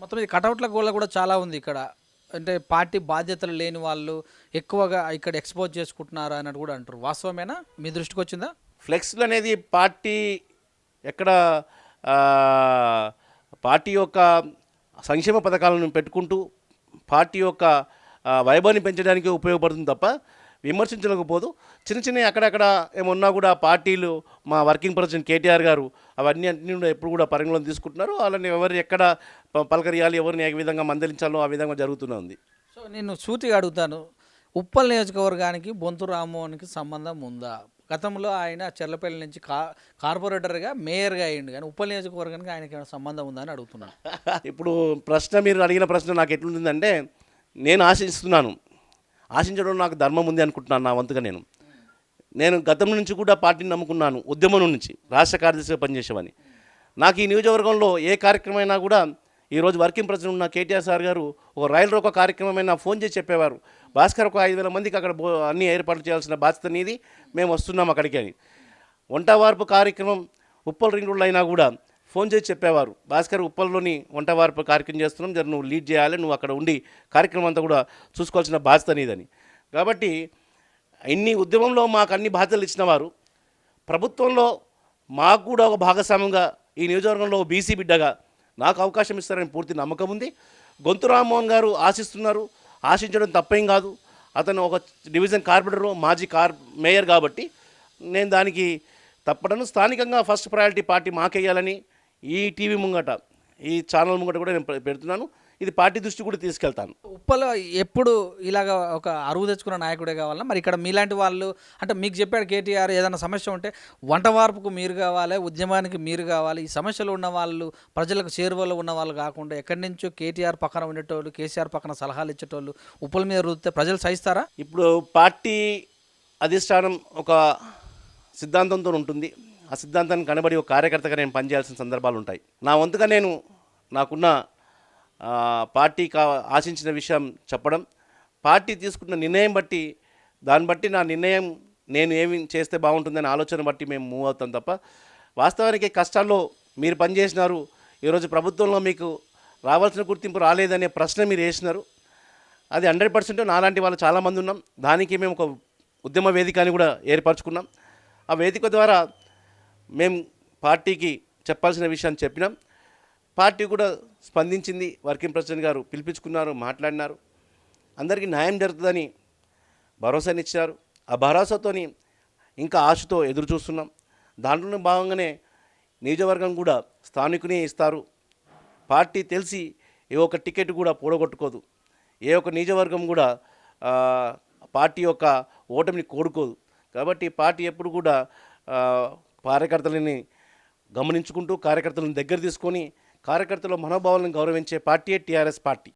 మొత్తం ఇది కటౌట్ల గోళ కూడా చాలా ఉంది ఇక్కడ. అంటే పార్టీ బాధ్యతలు లేని వాళ్ళు ఎక్కువగా ఇక్కడ ఎక్స్పోజ్ చేసుకుంటున్నారు అన్నట్టు కూడా అంటారు. వాస్తవమేనా? మీ దృష్టికి వచ్చిందా? ఫ్లెక్స్లు అనేది పార్టీ ఎక్కడ పార్టీ యొక్క సంక్షేమ పథకాలను పెట్టుకుంటూ పార్టీ యొక్క వైభవాన్ని పెంచడానికి ఉపయోగపడుతుంది తప్ప విమర్శించలేకపోదు. చిన్న చిన్న అక్కడక్కడ ఏమన్నా కూడా పార్టీలు మా వర్కింగ్ ప్రెసిడెంట్ కేటీఆర్ గారు అవన్నీ అన్ని ఎప్పుడు కూడా పరిగణలో తీసుకుంటున్నారు. వాళ్ళని ఎవరు ఎక్కడ పలకరియాలి ఎవరిని ఏ విధంగా మందలించాలో ఆ విధంగా జరుగుతూనే ఉంది. సో నేను సూటిగా అడుగుతాను. ఉప్పల్ నియోజకవర్గానికి బొంతు రామ్మోహన్కి సంబంధం ఉందా? గతంలో ఆయన చెర్లపల్లి నుంచి కా కార్పొరేటర్గా మేయర్గా అయ్యిండు కానీ ఉప్పల్ నియోజకవర్గానికి ఆయనకి ఏమైనా సంబంధం ఉందా అని అడుగుతున్నాను. ఇప్పుడు ప్రశ్న మీరు అడిగిన ప్రశ్న నాకు ఎట్లుంటుందంటే నేను ఆశిస్తున్నాను. ఆశించడం నాకు ధర్మం ఉంది అనుకుంటున్నాను నా వంతుగా నేను. నేను గతం నుంచి కూడా పార్టీని నమ్ముకున్నాను ఉద్యమం నుంచి రాష్ట్ర కార్యదర్శిగా పనిచేసేవాని నాకు ఈ నియోజకవర్గంలో ఏ కార్యక్రమం అయినా కూడా ఈరోజు వర్కింగ్ ప్రెసిడెంట్ ఉన్న కేటీఆర్ సార్ గారు ఒక రైలు రోకో కార్యక్రమం అయినా ఫోన్ చేసి చెప్పేవారు. భాస్కర్ ఒక ఐదు వేల మందికి అక్కడ అన్ని ఏర్పాట్లు చేయాల్సిన బాధ్యత నీది మేము వస్తున్నాం అక్కడికి అని. వంట వార్పు కార్యక్రమం ఉప్పల్ రింగ్ రోడ్లో అయినా కూడా ఫోన్ చేసి చెప్పేవారు. భాస్కర్ ఉప్పల్లోని వంట కార్యక్రమం చేస్తున్నాం జర నువ్వు లీడ్ చేయాలి నువ్వు అక్కడ ఉండి కార్యక్రమం అంతా కూడా చూసుకోవాల్సిన బాధ్యత నీదని. కాబట్టి ఇన్ని ఉద్యమంలో మాకు అన్ని బాధ్యతలు ఇచ్చిన వారు. ప్రభుత్వంలో మాకు కూడా ఒక భాగస్వామ్యంగా ఈ నియోజకవర్గంలో బీసీ బిడ్డగా నాకు అవకాశం ఇస్తారని పూర్తి నమ్మకం ఉంది. గొంతు రామ్మోహన్ గారు ఆశిస్తున్నారు. ఆశించడం తప్పేం కాదు. అతను ఒక డివిజన్ కార్పొరేటర్ మాజీ కార్ మేయర్ కాబట్టి నేను దానికి తప్పడను స్థానికంగా ఫస్ట్ ప్రయారిటీ పార్టీ మాకేయాలని ఈ టీవీ ముంగట ఈ ఛానల్ ముంగట కూడా నేను పెడుతున్నాను. ఇది పార్టీ దృష్టి కూడా తీసుకెళ్తాను. ఉప్పలో ఎప్పుడు ఇలాగ ఒక అరువు తెచ్చుకున్న నాయకుడే కావాలన్నా మరి ఇక్కడ మీలాంటి వాళ్ళు అంటే మీకు చెప్పాడు కేటీఆర్ ఏదైనా సమస్య ఉంటే వంట వార్పుకు మీరు కావాలి ఉద్యమానికి మీరు కావాలి. ఈ సమస్యలు ఉన్న వాళ్ళు ప్రజలకు చేరువలో ఉన్న వాళ్ళు కాకుండా ఎక్కడి నుంచో కేటీఆర్ పక్కన ఉండేటోళ్ళు కేసీఆర్ పక్కన సలహాలు ఇచ్చేటోళ్ళు ఉప్పల మీద రుద్దితే ప్రజలు సహిస్తారా? ఇప్పుడు పార్టీ అధిష్టానం ఒక సిద్ధాంతంతో ఉంటుంది. ఆ సిద్ధాంతానికి కనబడి ఒక కార్యకర్తగా నేను పనిచేయాల్సిన సందర్భాలు ఉంటాయి. నా వంతుగా నేను నాకున్న పార్టీ కా ఆశించిన విషయం చెప్పడం పార్టీ తీసుకున్న నిర్ణయం బట్టి దాన్ని బట్టి నా నిర్ణయం నేను ఏమి చేస్తే బాగుంటుందనే ఆలోచన బట్టి మేము మూవ్ అవుతాం తప్ప వాస్తవానికి కష్టాల్లో మీరు పనిచేసినారు ఈరోజు ప్రభుత్వంలో మీకు రావాల్సిన గుర్తింపు రాలేదనే ప్రశ్న మీరు వేసినారు. అది హండ్రెడ్ పర్సెంట్ నాలాంటి వాళ్ళు చాలామంది ఉన్నాం. దానికి మేము ఒక ఉద్యమ వేదిక అని కూడా ఏర్పరచుకున్నాం. ఆ వేదిక ద్వారా మేము పార్టీకి చెప్పాల్సిన విషయాన్ని చెప్పినాం. పార్టీ కూడా స్పందించింది. వర్కింగ్ ప్రెసిడెంట్ గారు పిలిపించుకున్నారు మాట్లాడినారు. అందరికీ న్యాయం జరుగుతుందని భరోసానిచ్చారు ఆ భరోసాతోని ఇంకా ఆశతో ఎదురు చూస్తున్నాం. దాంట్లోనే భాగంగానే నియోజకవర్గం కూడా స్థానికునే ఇస్తారు. పార్టీ తెలిసి ఏ ఒక్క టికెట్ కూడా పూడగొట్టుకోదు. ఏ ఒక్క నియోజకవర్గం కూడా పార్టీ యొక్క ఓటమిని కోరుకోదు. కాబట్టి పార్టీ ఎప్పుడు కూడా కార్యకర్తలని గమనించుకుంటూ కార్యకర్తలను దగ్గర తీసుకొని కార్యకర్తల మనోభావాలను గౌరవించే పార్టీ టీఆర్ఎస్ పార్టీ.